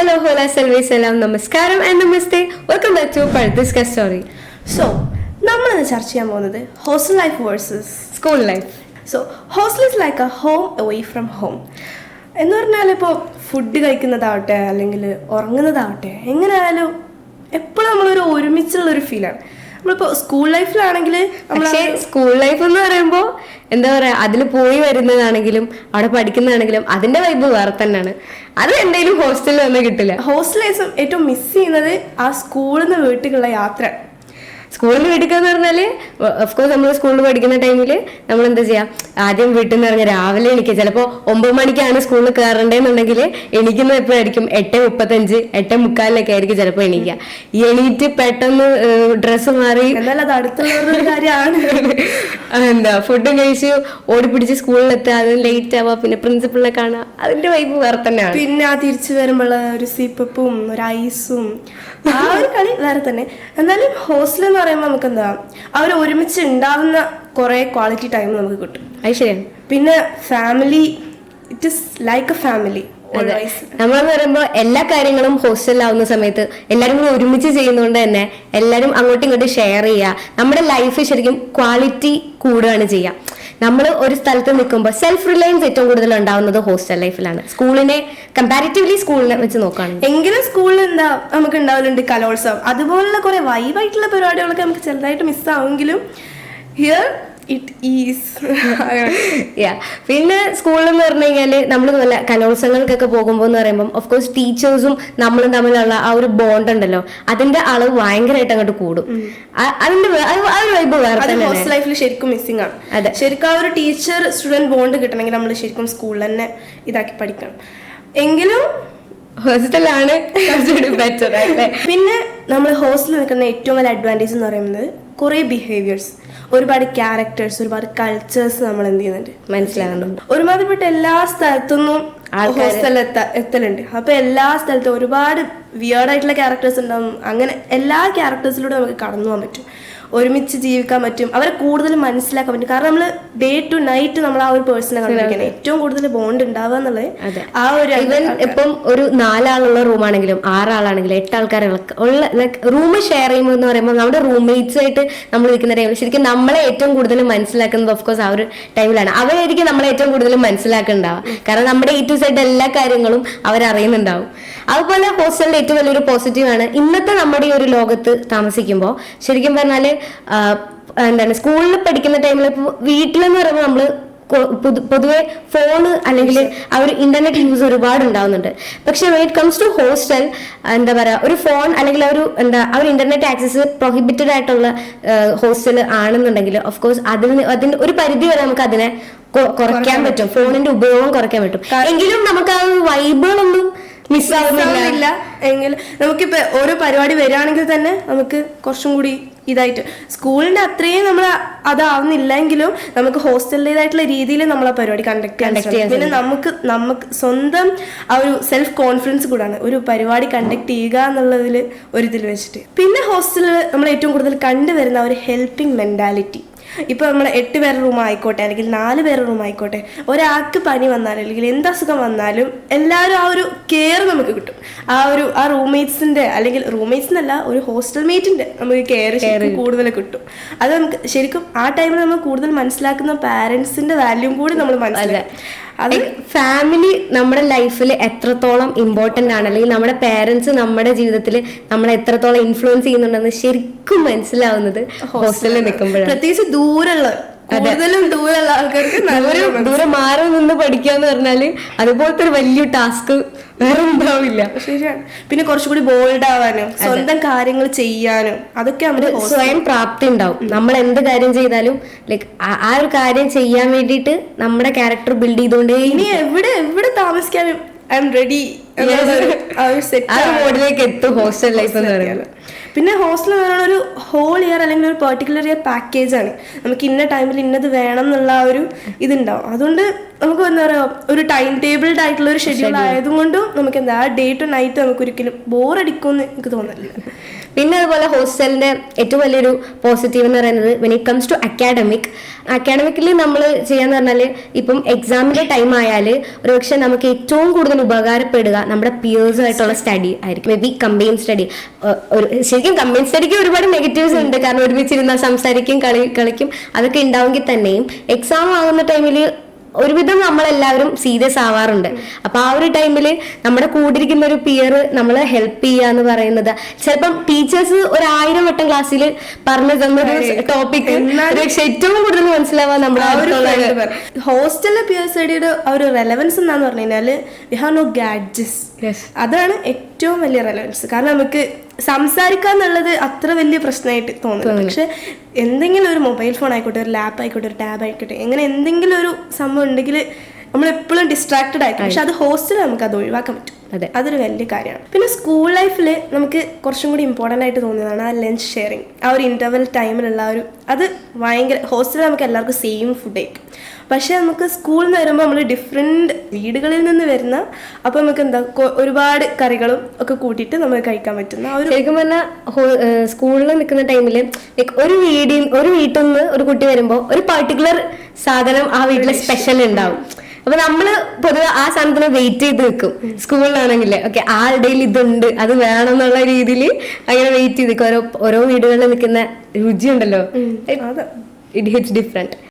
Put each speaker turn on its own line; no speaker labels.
Hello ഹോല സെൽവി സലാം നമസ്കാരം ആൻഡ് നമസ്തേ വെൽക്കം ബാക്ക് ടു പഴുത്തിസ്ക സ്റ്റോറി
സോ നമ്മൾ ഇന്ന് ചർച്ച ചെയ്യാൻ പോകുന്നത് hostel life versus
school life
so hostel is like a home away from home എന്ന് പറഞ്ഞാൽ ഇപ്പോൾ ഫുഡ് കഴിക്കുന്നതാവട്ടെ അല്ലെങ്കിൽ ഉറങ്ങുന്നതാവട്ടെ എങ്ങനെയായാലും എപ്പോഴും നമ്മളൊരു ഒരുമിച്ചുള്ള ഒരു ഫീലാണ് നമ്മളിപ്പോൾ സ്കൂൾ ലൈഫിലാണെങ്കിൽ
പക്ഷേ സ്കൂൾ ലൈഫ് എന്ന് പറയുമ്പോൾ എന്താ പറയാ അതിൽ പോയി വരുന്നതാണെങ്കിലും അവിടെ പഠിക്കുന്നതാണെങ്കിലും അതിന്റെ വൈബ് വേറെ തന്നെയാണ്. അത് എന്തെങ്കിലും ഹോസ്റ്റലിൽ വന്ന് കിട്ടില്ല.
ഹോസ്റ്റൽ ഏറ്റവും മിസ് ചെയ്യുന്നത് ആ സ്കൂളിൽ നിന്ന് വീട്ടിലുള്ള യാത്ര.
സ്കൂളിൽ വീട്ടിൽ എന്ന് പറഞ്ഞാൽ ഓഫ്കോഴ്സ് നമ്മൾ സ്കൂളിൽ പഠിക്കുന്ന ടൈമിൽ നമ്മൾ എന്താ ചെയ്യുക ആദ്യം വീട്ടിൽ നിന്ന് ഇറങ്ങി രാവിലെ എണീക്കുക ചിലപ്പോൾ ഒമ്പത് മണിക്കാണ് സ്കൂളിൽ കയറേണ്ടതെന്നുണ്ടെങ്കിൽ എണീക്കുന്നത് എപ്പോഴായിരിക്കും? എട്ട് മുപ്പത്തഞ്ച് എട്ട് മുക്കാലിലൊക്കെ ആയിരിക്കും ചിലപ്പോൾ എണീക്കുക എണീറ്റ് പെട്ടെന്ന് ഡ്രസ്സ് മാറി. എന്താ ഫുഡും കഴിച്ച് ഓടിപ്പിടിച്ച് സ്കൂളിലെത്തുക അത് ലേറ്റ് ആവാ പിന്നെ പ്രിൻസിപ്പളിനെ കാണുക. അതിന്റെ വൈബ് വേറെ തന്നെയാണ്.
പിന്നെ ആ തിരിച്ചു വരുമ്പോൾ ഒരു സിപ്പപ്പും ഒരു ഐസും ആ ഒരു കളി വേറെ തന്നെ. എന്നാലും ഹോസ്റ്റൽ എന്ന് പറയുമ്പോൾ നമുക്ക് എന്താ അവർ ഒരുമിച്ച് ഉണ്ടാകുന്ന കുറെ ക്വാളിറ്റി ടൈം നമുക്ക് കിട്ടും.
അത് ശരിയാണ്
പിന്നെ family it is like a family
അതെ. നമ്മളെന്ന് പറയുമ്പോൾ എല്ലാ കാര്യങ്ങളും ഹോസ്റ്റലിലാവുന്ന സമയത്ത് എല്ലാവരും കൂടി ഒരുമിച്ച് ചെയ്യുന്നതുകൊണ്ട് തന്നെ എല്ലാവരും അങ്ങോട്ടും ഇങ്ങോട്ടും ഷെയർ ചെയ്യുക നമ്മുടെ ലൈഫ് ശരിക്കും ക്വാളിറ്റി കൂടുകയാണ് ചെയ്യുക നമ്മൾ ഒരു സ്ഥലത്ത് നിൽക്കുമ്പോൾ സെൽഫ് റിലയൻസ് ഏറ്റവും കൂടുതൽ ഉണ്ടാവുന്നത് ഹോസ്റ്റൽ ലൈഫിലാണ് സ്കൂളിനെ കമ്പാരിറ്റീവ്ലി സ്കൂളിനെ വെച്ച് നോക്കാണ്.
എങ്കിലും സ്കൂളിൽ എന്താ നമുക്ക് ഉണ്ടാവലുണ്ട് കലോത്സവം. അതുപോലുള്ള കുറെ വൈബായിട്ടുള്ള പരിപാടികളൊക്കെ നമുക്ക് ചെറുതായിട്ട് മിസ്സാവുമെങ്കിലും ഹിയർ ഇറ്റ് ഈസ്
യാ പിന്നെ സ്കൂളിൽ എന്ന് പറഞ്ഞു കഴിഞ്ഞാൽ നമ്മൾ നല്ല കലോത്സവങ്ങൾക്കൊക്കെ പോകുമ്പോൾ എന്ന് പറയുമ്പോൾ ഓഫ് കോഴ്സ് ടീച്ചേഴ്സും നമ്മളും തമ്മിലുള്ള ആ ഒരു ബോണ്ട് ഉണ്ടല്ലോ. അതിന്റെ അളവ് ഭയങ്കരമായിട്ട് അങ്ങോട്ട് കൂടും. അതിന്റെ ആ ഒരു വൈബ് വേറെ
ലൈഫിൽ ശരിക്കും മിസ്സിംഗ് ആണ്.
അതെ.
ശരിക്കും ആ ഒരു ടീച്ചർ സ്റ്റുഡന്റ് ബോണ്ട് കിട്ടണമെങ്കിൽ നമ്മൾ ശരിക്കും സ്കൂളിൽ തന്നെ ഇതാക്കി പഠിക്കണം. എങ്കിലും
ഹോസ്റ്റലാണ് ബെറ്റർ
പിന്നെ നമ്മൾ ഹോസ്റ്റലിൽ നിൽക്കുന്ന ഏറ്റവും വലിയ അഡ്വാന്റേജ് എന്ന് പറയുന്നത് കുറേ ബിഹേവിയേഴ്സ് ഒരുപാട് ക്യാരക്ടേഴ്സ് ഒരുപാട് കൾച്ചേഴ്സ് നമ്മൾ എന്ത് ചെയ്യുന്നുണ്ട്?
മനസ്സിലാകുന്നുണ്ട്.
ഒരുമാതിരിപ്പെട്ട എല്ലാ സ്ഥലത്തുനിന്നും എത്തലുണ്ട്. അപ്പൊ എല്ലാ സ്ഥലത്തും ഒരുപാട് വിയേർഡ് ആയിട്ടുള്ള ക്യാരക്ടേഴ്സ് ഉണ്ടാവും. അങ്ങനെ എല്ലാ ക്യാരക്ടേഴ്സിലൂടെ നമുക്ക് കടന്നു പോകാൻ പറ്റും. ഒരുമിച്ച് ജീവിക്കാൻ പറ്റും. അവരെ കൂടുതൽ മനസ്സിലാക്കാൻ പറ്റും. കാരണം നമ്മൾ ഡേ ടു നൈറ്റ് നമ്മൾ ആ ഒരു പേഴ്സണെ കണ്ടിരിക്കണം ഏറ്റവും കൂടുതൽ ബോണ്ട് ഉണ്ടാവുക. എന്നുള്ളത് ആ ഒരു
ഇവൻ ഇപ്പം ഒരു നാലാളുള്ള റൂമാണെങ്കിലും ആറാളാണെങ്കിലും എട്ട് ആൾക്കാരുകളൊക്കെ ഉള്ള ലൈക്ക് റൂം ഷെയർ ചെയ്യുമ്പോൾ എന്ന് പറയുമ്പോൾ നമ്മുടെ റൂംമേറ്റ്സ് ആയിട്ട് നമ്മൾ ഇരിക്കുന്ന ടൈമിൽ ശരിക്കും നമ്മളെ ഏറ്റവും കൂടുതൽ മനസ്സിലാക്കുന്നത് ഓഫ് കോഴ്സ് ആ ഒരു ടൈമിലാണ് അവരായിരിക്കും നമ്മളെ ഏറ്റവും കൂടുതൽ മനസ്സിലാക്കുന്നുണ്ടാവുക കാരണം നമ്മുടെ എ ടു സൈഡ് എല്ലാ കാര്യങ്ങളും അവരറിയുന്നുണ്ടാവും. അതുപോലെ ഹോസ്റ്റലിന്റെ ഏറ്റവും വലിയൊരു പോസിറ്റീവാണ് ഇന്നത്തെ നമ്മുടെ ഈ ഒരു ലോകത്ത് താമസിക്കുമ്പോൾ. ശരിക്കും പറഞ്ഞാൽ ആ, എന്താണ് സ്കൂളിൽ പഠിക്കുന്ന ടൈമിൽ ഇപ്പോൾ വീട്ടിലെന്ന് പറയുമ്പോൾ പൊതു- പൊതുവെ ഫോണ് അല്ലെങ്കിൽ ആ ഒരു ഇന്റർനെറ്റ് യൂസ് ഒരുപാട് ഉണ്ടാവുന്നുണ്ട്. പക്ഷെ when it comes to hostel എന്താ പറയുക ഒരു ഫോൺ അല്ലെങ്കിൽ ഒരു എന്താ ആ ഒരു ഇന്റർനെറ്റ് ആക്സസ് പ്രൊഹിബിറ്റഡ് ആയിട്ടുള്ള ഹോസ്റ്റൽ ആണെന്നുണ്ടെങ്കിൽ ഓഫ് കോഴ്സ് അതിന് അതിന്റെ ഒരു പരിധി വരെ നമുക്ക് അതിനെ കുറയ്ക്കാൻ പറ്റും. ഫോണിന്റെ ഉപയോഗം കുറയ്ക്കാൻ പറ്റും. എങ്കിലും നമുക്ക് ആ വൈബുകളൊന്നും മിസ്സാവുന്നില്ല
എങ്കിൽ നമുക്കിപ്പോ ഓരോ പരിപാടി വരികയാണെങ്കിൽ തന്നെ നമുക്ക് കുറച്ചും കൂടി ഇതായിട്ട്. സ്കൂളിന്റെ അത്രയും നമ്മൾ അതാവുന്നില്ലെങ്കിലും നമുക്ക് ഹോസ്റ്റലിന്റെതായിട്ടുള്ള രീതിയിൽ നമ്മൾ ആ പരിപാടി കണ്ടക്ട് ചെയ്യാൻ പിന്നെ നമുക്ക് നമുക്ക് സ്വന്തം ആ ഒരു സെൽഫ് കോൺഫിഡൻസ് കൂടാണ്. ഒരു പരിപാടി കണ്ടക്ട് ചെയ്യുക എന്നുള്ളതിൽ ഒരു ഇതിൽ വെച്ചിട്ട്. പിന്നെ ഹോസ്റ്റലിൽ നമ്മൾ ഏറ്റവും കൂടുതൽ കണ്ടുവരുന്ന ഒരു ഹെൽപ്പിംഗ് മെന്റാലിറ്റി ഇപ്പൊ നമ്മൾ എട്ട് പേരുടെ റൂം ആയിക്കോട്ടെ അല്ലെങ്കിൽ നാല് പേരുടെ റൂം ആയിക്കോട്ടെ ഒരാൾക്ക് പനി വന്നാലും അല്ലെങ്കിൽ എന്ത് അസുഖം വന്നാലും എല്ലാവരും ആ ഒരു കെയർ നമുക്ക് കിട്ടും. ആ ഒരു ആ റൂംമേറ്റ്സിന്റെ അല്ലെങ്കിൽ റൂംമേറ്റ്സ് എന്നല്ല ഒരു ഹോസ്റ്റൽ മേറ്റിന്റെ നമുക്ക് കെയർ കൂടുതൽ കിട്ടും. അത് നമുക്ക് ശരിക്കും ആ ടൈമിൽ നമ്മൾ കൂടുതൽ മനസ്സിലാക്കുന്ന പാരന്റ്സിന്റെ വാല്യൂം കൂടി നമ്മൾ മനസ്സിലാക്കും. അത്
ഫാമിലി നമ്മുടെ ലൈഫിൽ എത്രത്തോളം ഇമ്പോർട്ടന്റ് ആണ്? അല്ലെങ്കിൽ നമ്മുടെ പേരൻസ് നമ്മുടെ ജീവിതത്തിൽ നമ്മളെ എത്രത്തോളം ഇൻഫ്ലുവൻസ് ചെയ്യുന്നുണ്ടെന്ന് ശരിക്കും മനസ്സിലാവുന്നത് ഹോസ്റ്റലിൽ നിൽക്കുമ്പോഴാണ്.
പ്രത്യേകിച്ച് ദൂരമുള്ള കൂടുതലും ദൂരമുള്ള ആൾക്കാർക്ക് നല്ലൊരു
ദൂരെ മാറി നിന്ന് പഠിക്കുക എന്ന് പറഞ്ഞാൽ അതുപോലത്തെ ഒരു വലിയ ടാസ്ക് വേറെ ഉണ്ടാവില്ല
ശരിയാണ്. പിന്നെ കുറച്ചുകൂടി ബോൾഡ് ആവാനും സ്വന്തം കാര്യങ്ങൾ ചെയ്യാനും അതൊക്കെ നമ്മുടെ
സ്വയം പ്രാപ്തി ഉണ്ടാവും. നമ്മൾ എന്ത് കാര്യം ചെയ്താലും ലൈക്ക് ആ ഒരു കാര്യം ചെയ്യാൻ വേണ്ടിയിട്ട് നമ്മുടെ ക്യാരക്ടർ ബിൽഡ് ചെയ്തുകൊണ്ടേ
ഇനി എവിടെ എവിടെ താമസിക്കാനും ഐ എം റെഡി
മോഡിലേക്ക് എത്തും ഹോസ്റ്റൽ ലൈഫ് എന്ന് പറയുന്നത്.
പിന്നെ ഹോസ്റ്റൽ പറയുന്ന ഒരു ഹോൾ ഇയർ അല്ലെങ്കിൽ ഒരു പെർട്ടിക്കുലർ ഇയർ പാക്കേജ് ആണ്. നമുക്ക് ഇന്ന ടൈമിൽ ഇന്നത് വേണം എന്നുള്ള ആ ഒരു ഇതുണ്ടാവും. അതുകൊണ്ട് നമുക്ക് എന്താ പറയുക ഒരു ടൈം ടേബിൾഡ് ആയിട്ടുള്ള ഒരു ഷെഡ്യൂൾ ആയതുകൊണ്ടും നമുക്ക് എന്താ ഡേ ടു നൈറ്റ് നമുക്ക് ഒരിക്കലും ബോർ അടിക്കുമെന്ന് എനിക്ക് തോന്നുന്നില്ല.
പിന്നെ അതുപോലെ ഹോസ്റ്റലിന്റെ ഏറ്റവും വലിയൊരു പോസിറ്റീവ് എന്ന് പറയുന്നത് when it comes to academic അക്കാഡമിക്കിൽ നമ്മൾ ചെയ്യാന്ന് പറഞ്ഞാൽ ഇപ്പം എക്സാമിന്റെ ടൈം ആയാൽ ഒരുപക്ഷെ നമുക്ക് ഏറ്റവും കൂടുതൽ ഉപകാരപ്പെടുക നമ്മുടെ പിയേഴ്സ് ആയിട്ടുള്ള സ്റ്റഡി ആയിരിക്കും. മേ ബി കമ്പൈൻ സ്റ്റഡി ഒരു ശരിക്കും കമ്പൈൻ സ്റ്റഡിക്ക് ഒരുപാട് നെഗറ്റീവ്സ് ഉണ്ട്. കാരണം ഒരുമിച്ചിരുന്ന സംസാരിക്കും കളി കളിക്കും. അതൊക്കെ ഉണ്ടാവുമെങ്കിൽ തന്നെയും. എക്സാം ആകുന്ന ടൈമിൽ ഒരുവിധം നമ്മളെല്ലാവരും സീരിയസ് ആവാറുണ്ട്. അപ്പൊ ആ ഒരു ടൈമിൽ നമ്മുടെ കൂടിരിക്കുന്ന ഒരു പിയർ നമ്മളെ ഹെൽപ്പ് ചെയ്യുക എന്ന് പറയുന്നത്. ചിലപ്പം ടീച്ചേഴ്സ് ഒരു ആയിരം വട്ടം ക്ലാസ്സിൽ പറഞ്ഞു തന്നൊരു ടോപ്പിക് പക്ഷെ ഏറ്റവും കൂടുതൽ മനസ്സിലാവാൻ നമ്മുടെ
ഹോസ്റ്റലിലെ പിയർ സ്റ്റഡിയുടെ ആ ഒരു റെലവൻസ് എന്താന്ന് പറഞ്ഞു കഴിഞ്ഞാൽ വി ഹാവ് നോ ഗാഡ്ജസ്. അതാണ് ഏറ്റവും വലിയ റെലവൻസ് കാരണം നമുക്ക് സംസാരിക്കുക എന്നുള്ളത് അത്ര വലിയ പ്രശ്നമായിട്ട് തോന്നുന്നു പക്ഷെ എന്തെങ്കിലും ഒരു മൊബൈൽ ഫോൺ ആയിക്കോട്ടെ ഒരു ലാപ്പ് ആയിക്കോട്ടെ ഒരു ടാബ് ആയിക്കോട്ടെ എങ്ങനെ എന്തെങ്കിലും ഒരു സംഭവം ഉണ്ടെങ്കിൽ നമ്മൾ എപ്പോഴും ഡിസ്ട്രാക്റ്റഡ് ആയിരിക്കും. പക്ഷെ അത് ഹോസ്റ്റലിൽ നമുക്ക് അത് ഒഴിവാക്കാൻ പറ്റും.
അതെ.
അതൊരു വലിയ കാര്യമാണ്. പിന്നെ സ്കൂൾ ലൈഫിൽ നമുക്ക് കുറച്ചും കൂടി ഇമ്പോർട്ടന്റ് ആയിട്ട് തോന്നിയതാണ് ആ ലഞ്ച് ഷെയറിങ് ആ ഒരു ഇന്റർവെൽ ടൈമിലുള്ള ഒരു അത് ഭയങ്കര ഹോസ്റ്റലിൽ നമുക്ക് എല്ലാവർക്കും സെയിം ഫുഡ് ആയിരിക്കും പക്ഷേ നമുക്ക് സ്കൂളിൽ നിന്ന് വരുമ്പോൾ നമ്മൾ ഡിഫറെന്റ് വീടുകളിൽ നിന്ന് വരുന്ന അപ്പോൾ നമുക്ക് എന്താ ഒരുപാട് കറികളും ഒക്കെ കൂട്ടിയിട്ട് നമുക്ക് കഴിക്കാൻ പറ്റുന്ന ഒരു
ശരിക്കും പറഞ്ഞാൽ സ്കൂളിൽ നിൽക്കുന്ന ടൈമിൽ ഒരു വീടിൽ ഒരു വീട്ടിൽ നിന്ന് ഒരു കുട്ടി വരുമ്പോൾ ഒരു പർട്ടിക്കുലർ സാധനം ആ വീട്ടിൽ സ്പെഷ്യൽ ഉണ്ടാവും. അപ്പൊ നമ്മൾ പൊതുവെ ആ സാധനത്തിന് വെയിറ്റ് ചെയ്ത് നിൽക്കും സ്കൂളിലാണെങ്കിൽ ഓക്കെ ആ ഇടയിൽ ഇതുണ്ട് അത് വേണം എന്നുള്ള രീതിയിൽ അങ്ങനെ വെയിറ്റ് ചെയ്ത് നിൽക്കും ഓരോ ഓരോ വീടുകളിൽ നിൽക്കുന്ന രുചി ഉണ്ടല്ലോ
അതെ.
It hits different